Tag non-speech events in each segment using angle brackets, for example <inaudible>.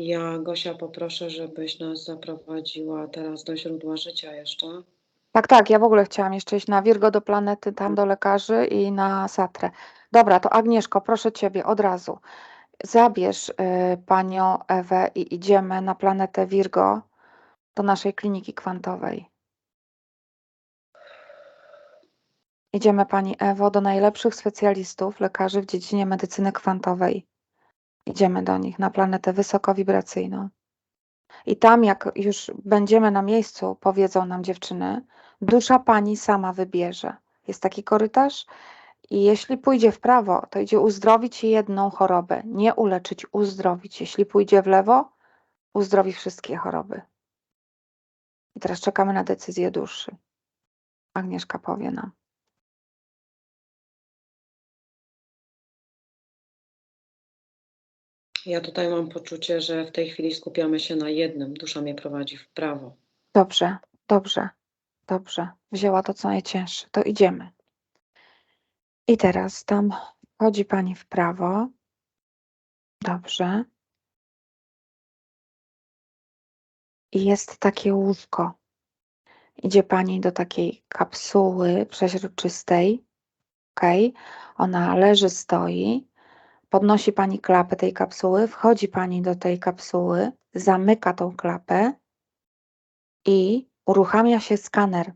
Ja, Gosia, poproszę, żebyś nas zaprowadziła teraz do źródła życia jeszcze. Tak, tak, ja w ogóle chciałam jeszcze iść na Virgo do planety, tam do lekarzy i na Satrę. Dobra, to Agnieszko, proszę Ciebie od razu. Zabierz y, panią Ewę i idziemy na planetę Virgo do naszej kliniki kwantowej. Idziemy pani Ewo do najlepszych specjalistów, lekarzy w dziedzinie medycyny kwantowej. Idziemy do nich na planetę wysokowibracyjną. I tam, jak już będziemy na miejscu, powiedzą nam dziewczyny, dusza pani sama wybierze. Jest taki korytarz i jeśli pójdzie w prawo, to idzie uzdrowić jedną chorobę, nie uleczyć, uzdrowić. Jeśli pójdzie w lewo, uzdrowi wszystkie choroby. I teraz czekamy na decyzję duszy. Agnieszka powie nam. Ja tutaj mam poczucie, że w tej chwili skupiamy się na jednym. Dusza mnie prowadzi w prawo. Dobrze, dobrze, dobrze. Wzięła to, co najcięższe. To idziemy. I teraz tam chodzi pani w prawo. Dobrze. I jest takie łóżko. Idzie pani do takiej kapsuły przeźroczystej. Ok. Ona leży, stoi. Podnosi pani klapę tej kapsuły, wchodzi pani do tej kapsuły, zamyka tą klapę i uruchamia się skaner.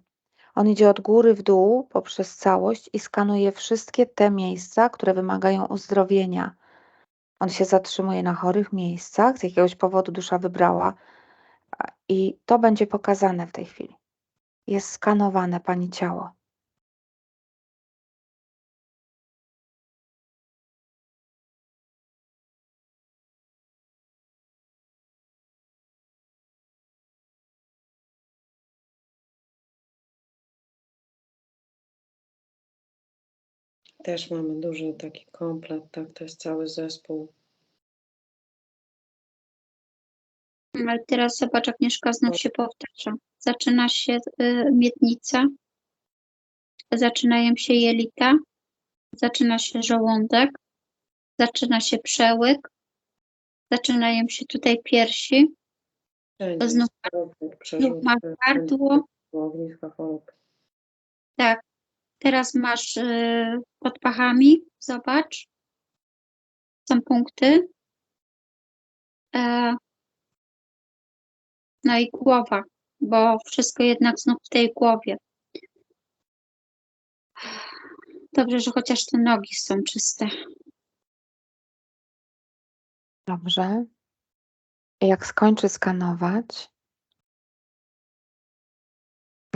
On idzie od góry w dół poprzez całość i skanuje wszystkie te miejsca, które wymagają uzdrowienia. On się zatrzymuje na chorych miejscach, z jakiegoś powodu dusza wybrała i to będzie pokazane w tej chwili. Jest skanowane pani ciało. Też mamy duży taki komplet, tak, to jest cały zespół. Ale teraz zobacz, Agnieszka znów się powtarza. Zaczyna się y, miednica, zaczynają się jelita, zaczyna się żołądek, zaczyna się przełyk, zaczynają się tutaj piersi, Wszędzie Znów- znów masz gardło. ogniska chorób. Tak, teraz masz y, pod pachami, zobacz, są punkty. E, no i głowa, bo wszystko jednak znów w tej głowie. Dobrze, że chociaż te nogi są czyste. Dobrze. Jak skończy skanować,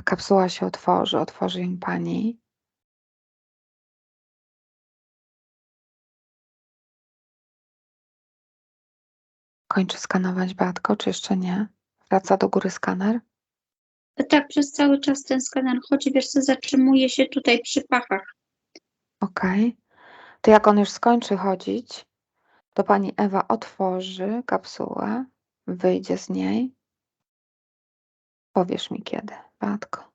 kapsuła się otworzy, otworzy ją pani. Kończy skanować Batko, czy jeszcze nie? Wraca do góry skaner? Tak, przez cały czas ten skaner chodzi, wiesz co, zatrzymuje się tutaj przy pachach. Ok. To jak on już skończy chodzić, to pani Ewa otworzy kapsułę, wyjdzie z niej. Powiesz mi kiedy, Batko.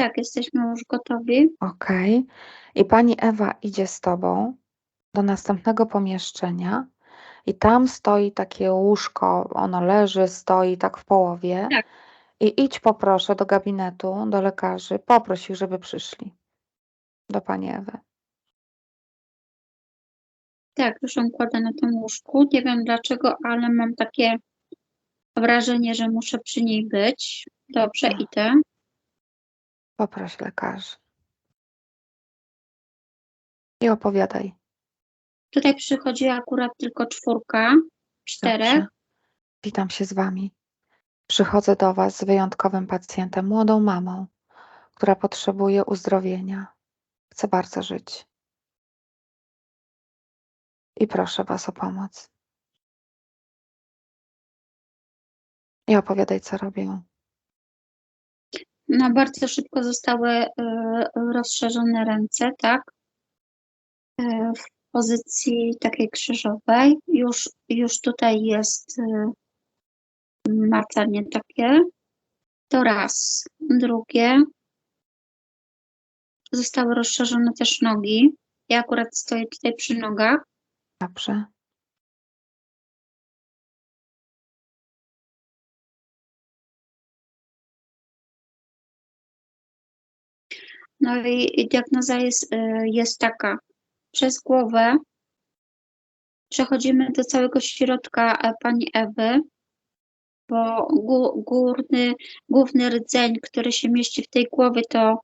Tak, jesteśmy już gotowi. Ok. I pani Ewa idzie z tobą do następnego pomieszczenia i tam stoi takie łóżko, ono leży, stoi tak w połowie. Tak. I idź poproszę do gabinetu, do lekarzy, poproś ich, żeby przyszli do pani Ewy. Tak, już ją kładę na tym łóżku. Nie wiem dlaczego, ale mam takie wrażenie, że muszę przy niej być. Dobrze, Dobra. idę. Poproś lekarzy. I opowiadaj. Tutaj przychodzi akurat tylko czwórka, czterech. Dobrze. Witam się z Wami. Przychodzę do Was z wyjątkowym pacjentem, młodą mamą, która potrzebuje uzdrowienia. Chce bardzo żyć. I proszę Was o pomoc. I opowiadaj, co robią. No, bardzo szybko zostały e, rozszerzone ręce, tak? E, w pozycji takiej krzyżowej. Już, już tutaj jest e, macanie takie. To raz. Drugie. zostały rozszerzone też nogi. Ja akurat stoję tutaj przy nogach. Dobrze. No i, diagnoza jest, y, jest taka. Przez głowę przechodzimy do całego środka e, pani Ewy, bo gó- górny, główny rdzeń, który się mieści w tej głowie, to,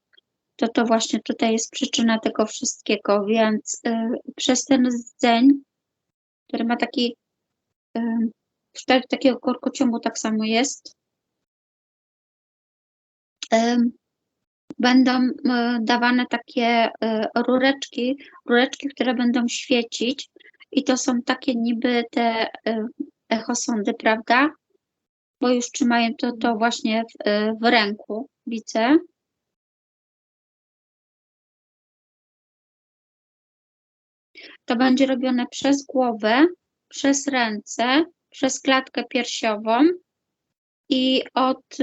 to, to właśnie tutaj jest przyczyna tego wszystkiego, więc y, przez ten rdzeń, który ma taki, y, przypadku takiego korkociągu tak samo jest, Ym, będą y, dawane takie y, rureczki, rureczki, które będą świecić i to są takie niby te y, echosondy, prawda? Bo już trzymają to, to właśnie w, w ręku, widzę. To będzie robione przez głowę, przez ręce, przez klatkę piersiową i od,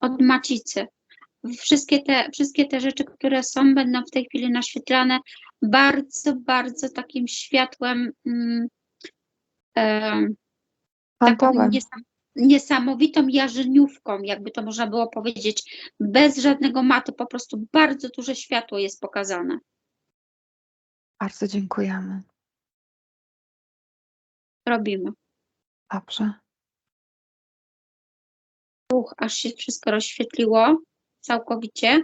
od macicy. Wszystkie te, wszystkie te rzeczy, które są, będą w tej chwili naświetlane bardzo, bardzo takim światłem, mm, em, taką niesam, niesamowitą jarzeniówką, jakby to można było powiedzieć, bez żadnego matu, po prostu bardzo duże światło jest pokazane. Bardzo dziękujemy. Robimy. Dobrze. Uch, aż się wszystko rozświetliło całkowicie.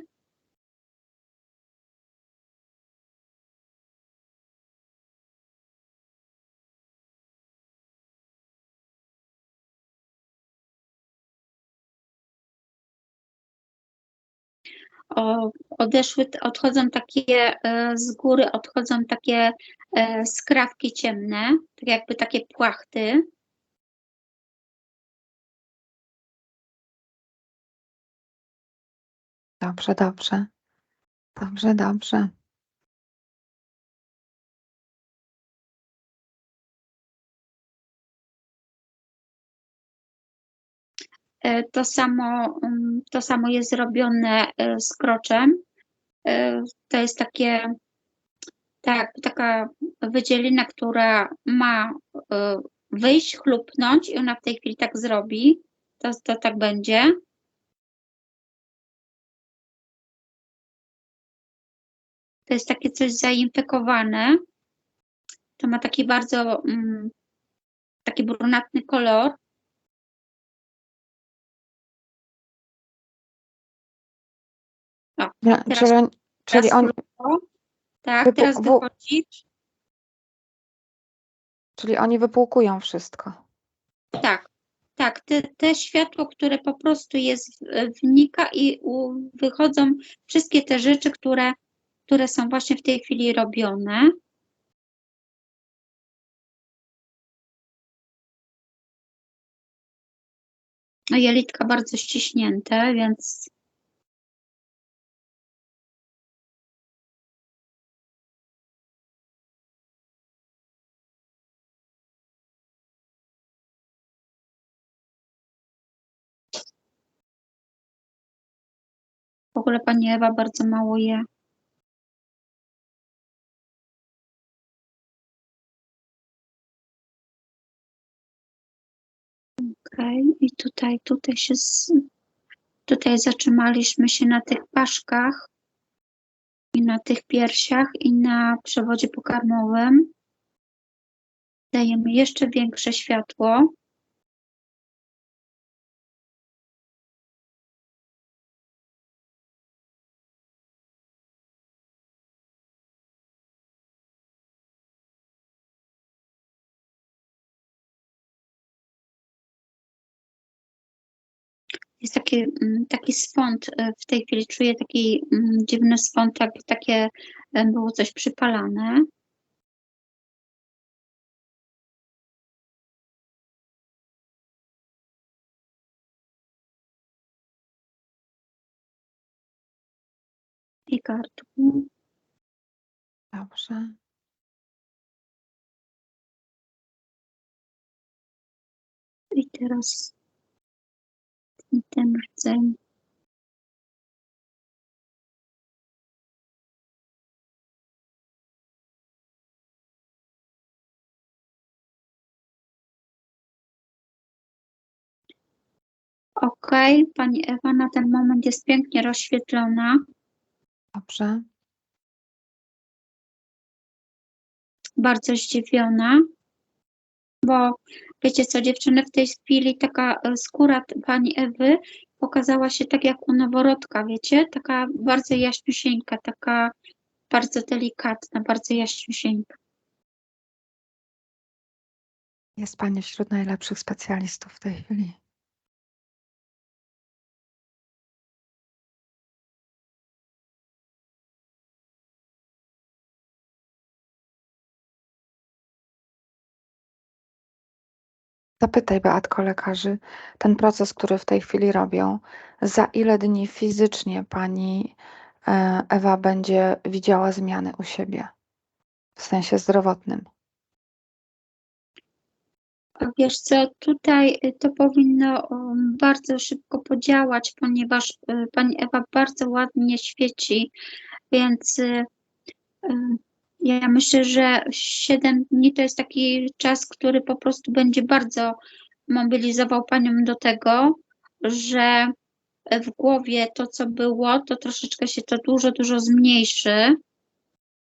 O, odeszły, odchodzą takie e, z góry, odchodzą takie e, skrawki ciemne, tak jakby takie płachty. Dobrze, dobrze. Dobrze, dobrze. E, To samo, mm, to samo jest zrobione e, z kroczem. E, To jest takie, tak, taka wydzielina, która ma wyjść, chlupnąć i ona w tej chwili tak zrobi. To, to tak będzie. To jest takie coś zainfekowane. To ma taki bardzo mm, taki brunatny kolor. O, Teraz- czyli czyli on. Tak, Wypu- teraz wychodzi. czyli oni wypłukują wszystko. Tak, tak. Te, te światło, które po prostu jest, wnika i u, wychodzą wszystkie te rzeczy, które, które są właśnie w tej chwili robione. No, Jelitka bardzo ściśnięte, więc w ogóle pani Ewa bardzo mało je. I tutaj, tutaj się, z, tutaj zatrzymaliśmy się na tych paszkach i na tych piersiach i na przewodzie pokarmowym. Dajemy jeszcze większe światło. Taki, mm, taki swąd e, w tej chwili, czuję taki mm, dziwny swąd, jakby takie e, było coś przypalane. I gardło. Dobrze. I teraz Witam rdzeń. Ok, pani Ewa na ten moment jest pięknie rozświetlona. Dobrze. Bardzo zdziwiona, bo wiecie co, dziewczyny, w tej chwili taka e, skóra pani Ewy pokazała się tak jak u noworodka, wiecie, taka bardzo jaśniusieńka, taka bardzo delikatna, bardzo jaśniusieńka. Jest Pani wśród najlepszych specjalistów w tej chwili. Zapytaj Beatko lekarzy, ten proces, który w tej chwili robią, za ile dni fizycznie Pani e, Ewa będzie widziała zmiany u siebie? W sensie zdrowotnym. Wiesz co, tutaj y, to powinno um, bardzo szybko podziałać, ponieważ y, pani Ewa bardzo ładnie świeci, więc y, ja myślę, że 7 dni to jest taki czas, który po prostu będzie bardzo mobilizował panią do tego, że w głowie to, co było, to troszeczkę się to dużo, dużo zmniejszy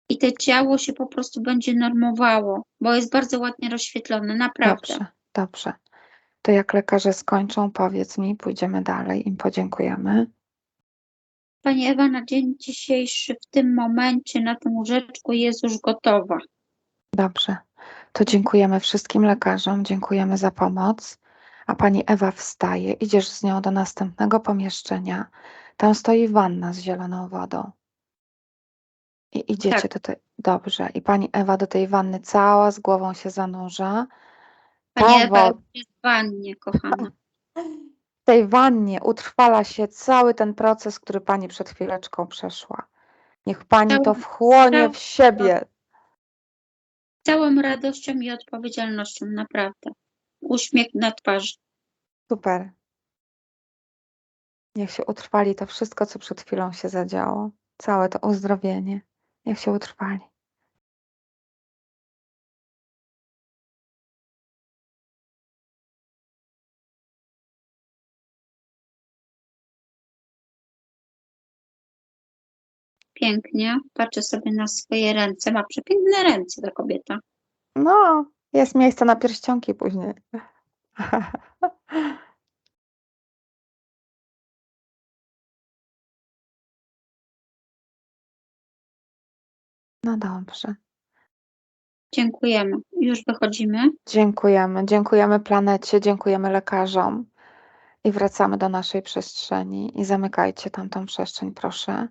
i to ciało się po prostu będzie normowało, bo jest bardzo ładnie rozświetlone, naprawdę. Dobrze, dobrze. To jak lekarze skończą, powiedz mi, pójdziemy dalej, im podziękujemy. Pani Ewa na dzień dzisiejszy w tym momencie na tym łóżeczku jest już gotowa. Dobrze. To dziękujemy wszystkim lekarzom, dziękujemy za pomoc. A pani Ewa wstaje, idziesz z nią do następnego pomieszczenia. Tam stoi wanna z zieloną wodą. I idziecie do tej. Dobrze. I pani Ewa do tej wanny cała z głową się zanurza. Pani Ta Ewa wo- jest w wannie, kochana. <laughs> W tej wannie utrwala się cały ten proces, który pani przed chwileczką przeszła. Niech pani to wchłonie w siebie. Całą radością i odpowiedzialnością, naprawdę. Uśmiech na twarzy. Super. Niech się utrwali to wszystko, co przed chwilą się zadziało. Całe to uzdrowienie. Niech się utrwali. Pięknie. Patrzę sobie na swoje ręce. Ma przepiękne ręce ta kobieta. No, jest miejsce na pierścionki później. No dobrze. Dziękujemy. Już wychodzimy. Dziękujemy. Dziękujemy planecie, dziękujemy lekarzom. I wracamy do naszej przestrzeni. I zamykajcie tamtą przestrzeń, proszę.